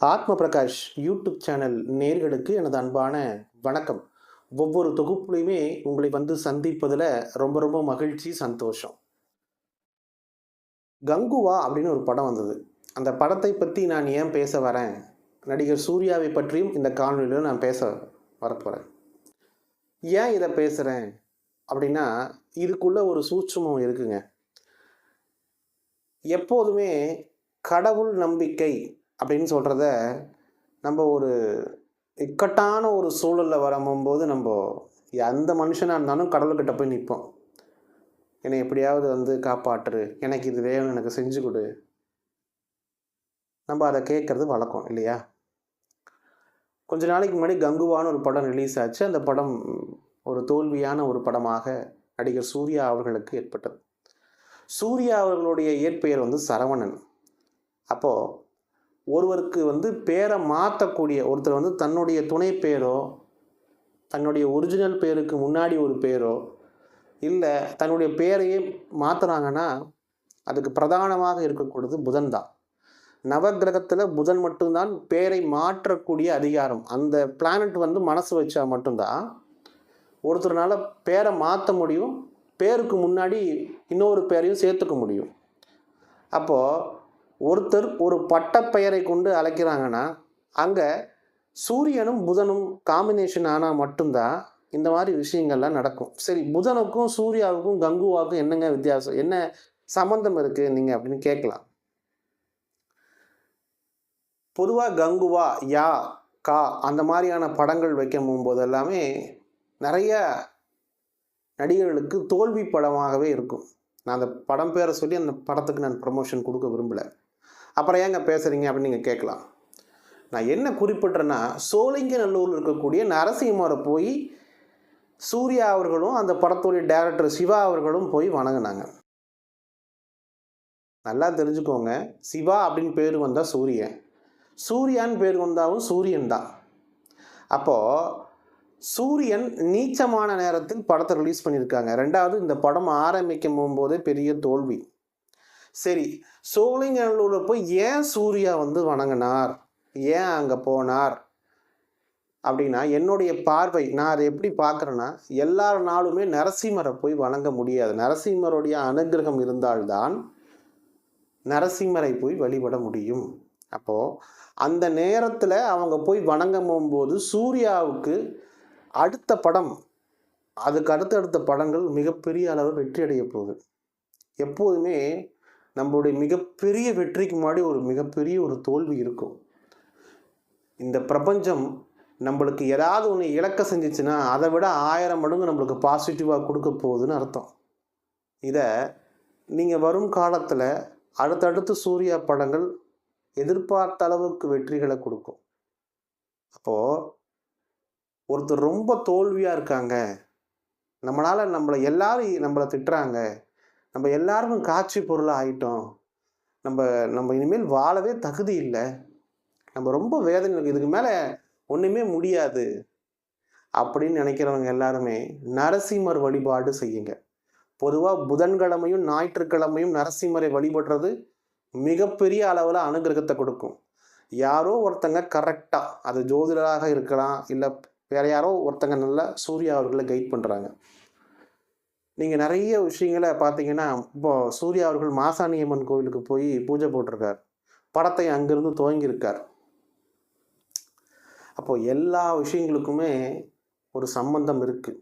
ஆத்ம Prakash YouTube channel நேர்களுக்கு எனது அன்பான வணக்கம். ஒவ்வொரு தொகுப்புலையுமே உங்களை வந்து சந்திப்பதில் ரொம்ப ரொம்ப மகிழ்ச்சி சந்தோஷம். கங்குவா அப்படின்னு ஒரு படம் வந்தது. அந்த படத்தை பற்றி நான் ஏன் பேச வரேன்? நடிகர் சூர்யாவை பற்றியும் இந்த காணொலியில் நான் பேச வரப்போகிறேன் ஏன் இதை பேசுகிறேன் அப்படின்னா இதுக்குள்ள ஒரு சூட்சமும் இருக்குங்க. எப்போதுமே கடவுள் நம்பிக்கை அப்படின்னு சொல்கிறத நம்ம ஒரு இக்கட்டான ஒரு சூழலில் வரம்போது நம்ம எந்த மனுஷனாக இருந்தாலும் கடவுள்கிட்ட போய் நிற்போம் என்னை எப்படியாவது வந்து காப்பாற்று எனக்கு இது வேணும் எனக்கு செஞ்சு கொடு. நம்ம அதை கேட்குறது வழக்கம் இல்லையா? கொஞ்ச நாளைக்கு முன்னாடி கங்குவான்னு ஒரு படம் ரிலீஸ் ஆச்சு. அந்த படம் ஒரு தோல்வியான ஒரு படமாக நடிகர் சூர்யா அவர்களுக்கு ஏற்பட்டது. சூர்யா அவர்களுடைய இயற்பெயர் வந்து சரவணன். அப்போது ஒருவருக்கு வந்து பேரை மாற்றக்கூடிய ஒருத்தர் வந்து தன்னுடைய துணை பேரோ தன்னுடைய ஒரிஜினல் பேருக்கு முன்னாடி ஒரு பேரோ இல்லை தன்னுடைய பேரையே மாற்றுறாங்கன்னா அதுக்கு பிரதானமாக இருக்கக்கூடியது புதன் தான். நவகிரகத்தில் புதன் மட்டும்தான் பேரை மாற்றக்கூடிய அதிகாரம். அந்த பிளானட் வந்து மனசு வச்சா மட்டும்தான் ஒருத்தர்னால பேரை மாற்ற முடியும் பேருக்கு முன்னாடி இன்னொரு பேரையும் சேர்த்துக்க முடியும். அப்போது ஒருத்தர் ஒரு பட்டப்பெயரை கொண்டு அழைக்கிறாங்கன்னா அங்கே சூரியனும் புதனும் காம்பினேஷன் ஆனால் மட்டும்தான் இந்த மாதிரி விஷயங்கள்லாம் நடக்கும். சரி புதனுக்கும் சூர்யாவுக்கும் கங்குவாவுக்கும் என்னங்க வித்தியாசம்? என்ன சம்மந்தம் இருக்குது நீங்கள் அப்படின்னு கேட்கலாம். பொதுவாக கங்குவா யா கா அந்த மாதிரியான படங்கள் வைக்கும் போது எல்லாமே நிறைய நடிகர்களுக்கு தோல்வி படமாகவே இருக்கும். நான் அந்த படம் பேரை சொல்லி அந்த படத்துக்கு நான் ப்ரமோஷன் கொடுக்க விரும்பலை. அப்புறம் ஏங்க பேசுகிறீங்க அப்படின்னு நீங்கள் கேட்கலாம். நான் என்ன குறிப்பிட்றேன்னா சோழிங்கநல்லூரில் இருக்கக்கூடிய நரசிம்மரை போய் சூர்யா அவர்களும் அந்த படத்துடைய டைரக்டர் சிவா அவர்களும் போய் வணங்கினாங்க. நல்லா தெரிஞ்சுக்கோங்க. சிவா அப்படின்னு பேர் வந்தால் சூரியன். சூர்யான்னு பேர் வந்தாலும் சூரியன் தான். அப்போது சூரியன் நீச்சமான நேரத்தில் படத்தை ரிலீஸ் பண்ணியிருக்காங்க. ரெண்டாவது இந்த படம் ஆரம்பிக்கும் போகும்போதே பெரிய தோல்வி. சரி சோழிங்கநல்லூரில் போய் ஏன் சூர்யா வந்து வணங்கினார்? ஏன் அங்கே போனார்? அப்படின்னா என்னுடைய பார்வை நான் அதை எப்படி பார்க்குறேன்னா எல்லா நாளுமே நரசிம்மரை போய் வணங்க முடியாது. நரசிம்மருடைய அனுகிரகம் இருந்தால்தான் நரசிம்மரை போய் வழிபட முடியும். அப்போது அந்த நேரத்தில் அவங்க போய் வணங்க போகும்போது சூர்யாவுக்கு அடுத்த படம் அதுக்கு அடுத்தடுத்த படங்கள் மிகப்பெரிய அளவு வெற்றி அடைய போகுது. எப்போதுமே நம்மளுடைய மிகப்பெரிய வெற்றிக்கு முன்னாடி ஒரு மிகப்பெரிய ஒரு தோல்வி இருக்கும். இந்த பிரபஞ்சம் நம்மளுக்கு ஏதாவது ஒன்று இழக்க செஞ்சிச்சுன்னா அதை விட ஆயிரம் மடங்கு நம்மளுக்கு பாசிட்டிவாக கொடுக்க போகுதுன்னு அர்த்தம். இதை நீங்கள் வரும் காலத்தில் அடுத்தடுத்து சூர்யா படங்கள் எதிர்பார்த்த அளவுக்கு வெற்றிகளை கொடுக்கும். அப்போது ஒருத்தர் ரொம்ப தோல்வியாக இருக்காங்க. நம்மளால் நம்மளை எல்லாரும் நம்மளை திட்டுறாங்க. நம்ம எல்லாருக்கும் காட்சி பொருளாக ஆகிட்டோம் நம்ம நம்ம இனிமேல் வாழவே தகுதி இல்லை. நம்ம ரொம்ப வேதனை இதுக்கு மேலே ஒன்றுமே முடியாது அப்படின்னு நினைக்கிறவங்க எல்லாருமே நரசிம்மர் வழிபாடு செய்யுங்க. பொதுவாக புதன்கிழமையும் ஞாயிற்றுக்கிழமையும் நரசிம்மரை வழிபடுறது மிகப்பெரிய அளவில் அனுகிரகத்தை கொடுக்கும். யாரோ ஒருத்தங்க கரெக்டாக அது ஜோதிடராக இருக்கலாம் இல்லை வேற யாரோ ஒருத்தங்க நல்லா சூர்யா அவர்களை கைட் பண்ணுறாங்க நீங்கள் நிறைய விஷயங்களை பார்த்தீங்கன்னா இப்போ சூர்யா அவர்கள் மாசாணியம்மன் கோவிலுக்கு போய் பூஜை போட்டிருக்கார். படத்தை அங்கிருந்து துவங்கியிருக்கார். அப்போது எல்லா விஷயங்களுக்குமே ஒரு சம்பந்தம் இருக்குது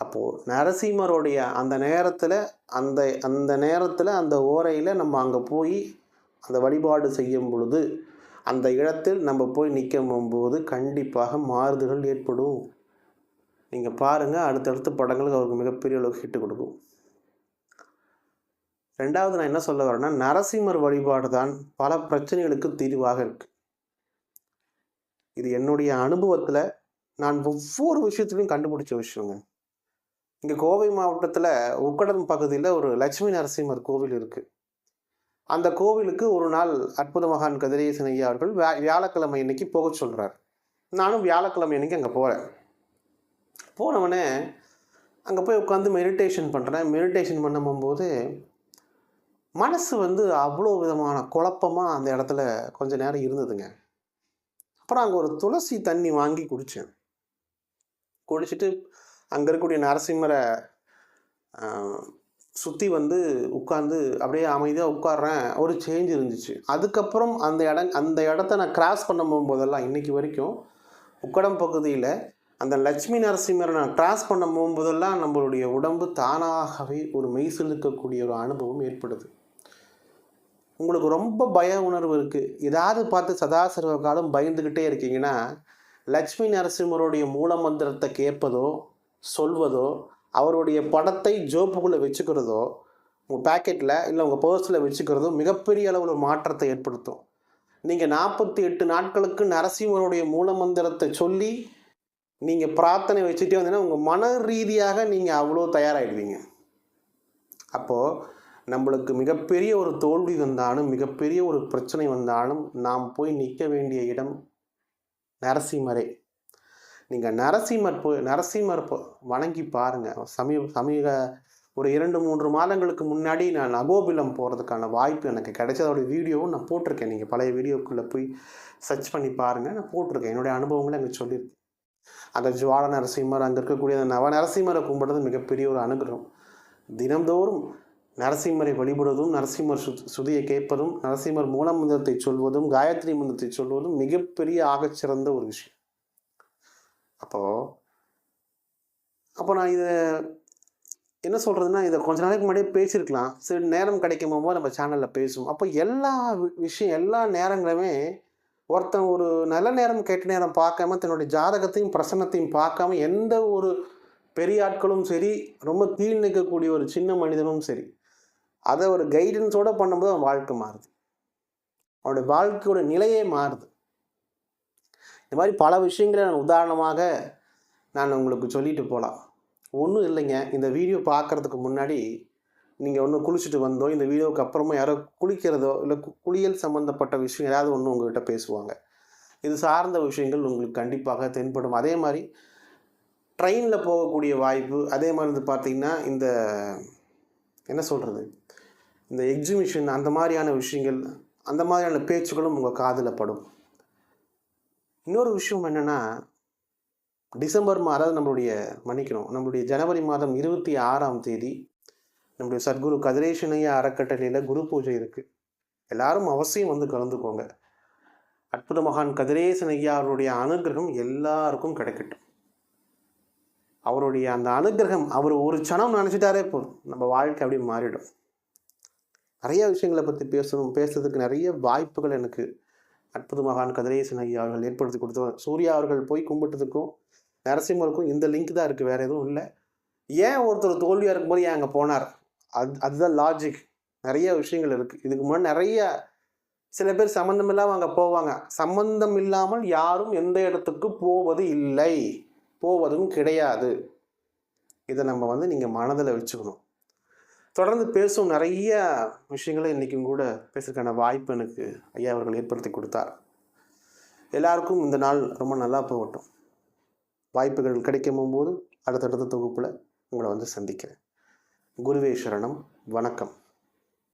அப்போது நரசிம்மருடைய அந்த நேரத்தில் அந்த அந்த நேரத்தில் அந்த ஓரையில் நம்ம அங்கே போய் அந்த வழிபாடு செய்யும் பொழுது அந்த இடத்தில் நம்ம போய் நிற்கும் போது கண்டிப்பாக மாறுதல்கள் ஏற்படும். நீங்கள் பாருங்கள் அடுத்தடுத்த படங்களுக்கு அவருக்கு மிகப்பெரிய அளவுக்கு ஹிட்டு கொடுக்கும். ரெண்டாவது நான் என்ன சொல்ல வரேன்னா நரசிம்மர் வழிபாடு தான் பல பிரச்சனைகளுக்கு தீர்வாக இருக்குது இது என்னுடைய அனுபவத்தில் நான் ஒவ்வொரு விஷயத்துலையும் கண்டுபிடிச்ச விஷயங்க. இங்கே கோவை மாவட்டத்தில் உக்கடம் பகுதியில் ஒரு லட்சுமி நரசிம்மர் கோவில் இருக்குது அந்த கோவிலுக்கு ஒரு நாள் அற்புத மகான் கதிரேசன் ஐயா அவர்கள் வியா வியாழக்கிழமை இன்னைக்கு போக சொல்கிறார் நானும் வியாழக்கிழமை இன்னைக்கு அங்கே போகிறேன் போனவொடனே அங்கே போய் உட்காந்து மெடிடேஷன் பண்ணுறேன் மெடிடேஷன் பண்ணும்போது மனசு வந்து அவ்வளோ விதமான குழப்பமாக அந்த இடத்துல கொஞ்ச நேரம் இருந்ததுங்க. அப்புறம் அங்கே ஒரு துளசி தண்ணி வாங்கி குடித்தேன் குடிச்சிட்டு அங்கே இருக்கக்கூடிய நரசிம்மரை சுற்றி வந்து உட்காந்து அப்படியே அமைதியாக உட்காடுறேன் ஒரு சேஞ்ச் இருந்துச்சு. அதுக்கப்புறம் அந்த இடம் அந்த இடத்த நான் கிராஸ் பண்ண போகும்போதெல்லாம் இன்றைக்கி வரைக்கும் உக்கடம் பகுதியில் அந்த லட்சுமி நரசிம்மரை நான் கிராஸ் பண்ண போகும்போதெல்லாம் நம்மளுடைய உடம்பு தானாகவே ஒரு மெய் செலுக்கக்கூடிய ஒரு அனுபவம் ஏற்படுது. உங்களுக்கு ரொம்ப பய உணர்வு இருக்குது ஏதாவது பார்த்து சதாசர்வ காலம் பயந்துக்கிட்டே இருக்கீங்கன்னா லட்சுமி நரசிம்மருடைய மூல மந்திரத்தை கேட்பதோ சொல்வதோ அவருடைய படத்தை ஜோப்புக்குள்ளே வச்சுக்கிறதோ உங்கள் பேக்கெட்டில் இல்லை உங்கள் பர்ஸில் வச்சுக்கிறதோ மிகப்பெரிய அளவில் மாற்றத்தை ஏற்படுத்தும். நீங்கள் நாற்பத்தி எட்டு நாட்களுக்கு நரசிம்மருடைய மூல மந்திரத்தை சொல்லி நீங்கள் பிரார்த்தனை வச்சுட்டே வந்தீங்கன்னா உங்கள் மன ரீதியாக நீங்கள் அவ்வளோ தயாராகிடுவீங்க அப்போது நம்மளுக்கு மிகப்பெரிய ஒரு தோல்வி வந்தாலும் மிகப்பெரிய ஒரு பிரச்சனை வந்தாலும் நாம் போய் நிற்க வேண்டிய இடம் நரசிம்மரே. நீங்கள் நரசிம்மர் போய் நரசிம்மர் போ வணங்கி பாருங்கள் சமீப சமீப ஒரு இரண்டு மூன்று மாதங்களுக்கு முன்னாடி நான் அகோபிலம் போகிறதுக்கான வாய்ப்பு எனக்கு கிடைச்சதோட வீடியோவும் நான் போட்டிருக்கேன். நீங்கள் பழைய வீடியோக்குள்ளே போய் சர்ச் பண்ணி பாருங்கள் நான் போட்டிருக்கேன். என்னுடைய அனுபவங்களை எனக்கு சொல்லியிருக்கேன். அந்த ஜுவால நரசிம்மர் அங்கே இருக்கக்கூடிய அந்த நவ நரசிம்மரை கும்பிடுறது மிகப்பெரிய ஒரு அனுகிரகம். தினந்தோறும் நரசிம்மரை வழிபடுவதும் நரசிம்மர் சு சுதியை கேட்பதும் நரசிம்மர் மூல மந்திரத்தை சொல்வதும் காயத்ரி மந்திரத்தை சொல்வதும் மிகப்பெரிய ஆகச்சிறந்த ஒரு விஷயம். அப்போது அப்போ நான் இதை என்ன சொல்கிறதுனா இதை கொஞ்ச நாளைக்கு முன்னாடியே பேசியிருக்கலாம். சரி நேரம் கிடைக்கும் போது நம்ம சேனலில் பேசுவோம். அப்போ எல்லா வி- விஷயம் எல்லா நேரங்களுமே ஒருத்தன் ஒரு நல்ல நேரம் கெட்ட நேரம் பார்க்காம தன்னுடைய ஜாதகத்தையும் பிரசன்னத்தையும் பார்க்காம எந்த ஒரு பெரிய ஆட்களும் சரி ரொம்ப கீழ் நிற்கக்கூடிய ஒரு சின்ன மனிதனும் சரி அதை ஒரு கைடன்ஸோடு பண்ணும்போது அவன் வாழ்க்கை மாறுது. அவனுடைய வாழ்க்கையோட நிலையே மாறுது. இந்த மாதிரி பல விஷயங்களை நான் உதாரணமாக நான் உங்களுக்கு சொல்லிட்டு போகலாம் ஒன்றும் இல்லைங்க. இந்த வீடியோ பார்க்குறதுக்கு முன்னாடி நீங்கள் ஒன்று குளிச்சுட்டு வந்தோ இந்த வீடியோவுக்கு அப்புறமா யாரோ குளிக்கிறதோ இல்லை குளியல் சம்மந்தப்பட்ட விஷயம் ஏதாவது ஒன்று உங்கள்கிட்ட பேசுவாங்க. இது சார்ந்த விஷயங்கள் உங்களுக்கு கண்டிப்பாக தென்படும். அதே மாதிரி ட்ரெயினில் போகக்கூடிய வாய்ப்பு அதே மாதிரி வந்து பார்த்திங்கன்னா இந்த என்ன சொல்கிறது இந்த எக்ஸிபிஷன் அந்த மாதிரியான விஷயங்கள் அந்த மாதிரியான பேச்சுகளும் உங்கள் காதில் படும். இன்னொரு விஷயம் என்னென்னா டிசம்பர் மாதம் அதாவது நம்மளுடைய மன்னிக்கணும் நம்மளுடைய ஜனவரி மாதம் இருபத்தி ஆறாம் தேதி நம்முடைய சத்குரு கதிரேஷனையா அறக்கட்டளையில் குரு பூஜை இருக்குது எல்லாரும் அவசியம் வந்து கலந்துக்கோங்க. அற்புத மகான் கதிரேசன் ஐயா அவருடைய அனுகிரகம் எல்லாருக்கும் கிடைக்கட்டும். அவருடைய அந்த அனுகிரகம் அவர் ஒரு சனம் நினச்சிட்டாரே போதும். நம்ம வாழ்க்கை அப்படியே மாறிடும். நிறைய விஷயங்களை பற்றி பேசணும். பேசுறதுக்கு நிறைய வாய்ப்புகள் எனக்கு. அற்புத மகான் கதிரேசன் ஐயா அவர்கள் ஏற்படுத்தி கொடுத்தவர் சூர்யா அவர்கள் போய் கும்பிட்டதுக்கும் நரசிம்மருக்கும் இந்த லிங்க் தான் இருக்குது வேறு எதுவும் இல்லை. ஏன் ஒருத்தர் தோல்வியாக இருக்கும்போது ஏன் அங்கே போனார்? அது அதுதான் லாஜிக் நிறைய விஷயங்கள் இருக்குது இதுக்கு முன்னாடி நிறைய சில பேர் சம்மந்தம் இல்லாமல் அங்கே போவாங்க. சம்மந்தம் இல்லாமல் யாரும் எந்த இடத்துக்கு போவது இல்லை. போவதும் கிடையாது. இதை நம்ம வந்து நீங்கள் மனதில் வச்சுக்கணும். தொடர்ந்து பேசும் நிறைய விஷயங்களை இன்றைக்கும் கூட பேசுறதுக்கான வாய்ப்பு எனக்கு ஐயா அவர்கள் ஏற்படுத்தி கொடுத்தார். எல்லாருக்கும் இந்த நாள் ரொம்ப நல்லா போகட்டும். வாய்ப்புகள் கிடைக்கும் போது அடுத்தடுத்த தொகுப்பில் உங்களை வந்து சந்திக்கிறேன். குருவே சரணம். வணக்கம்.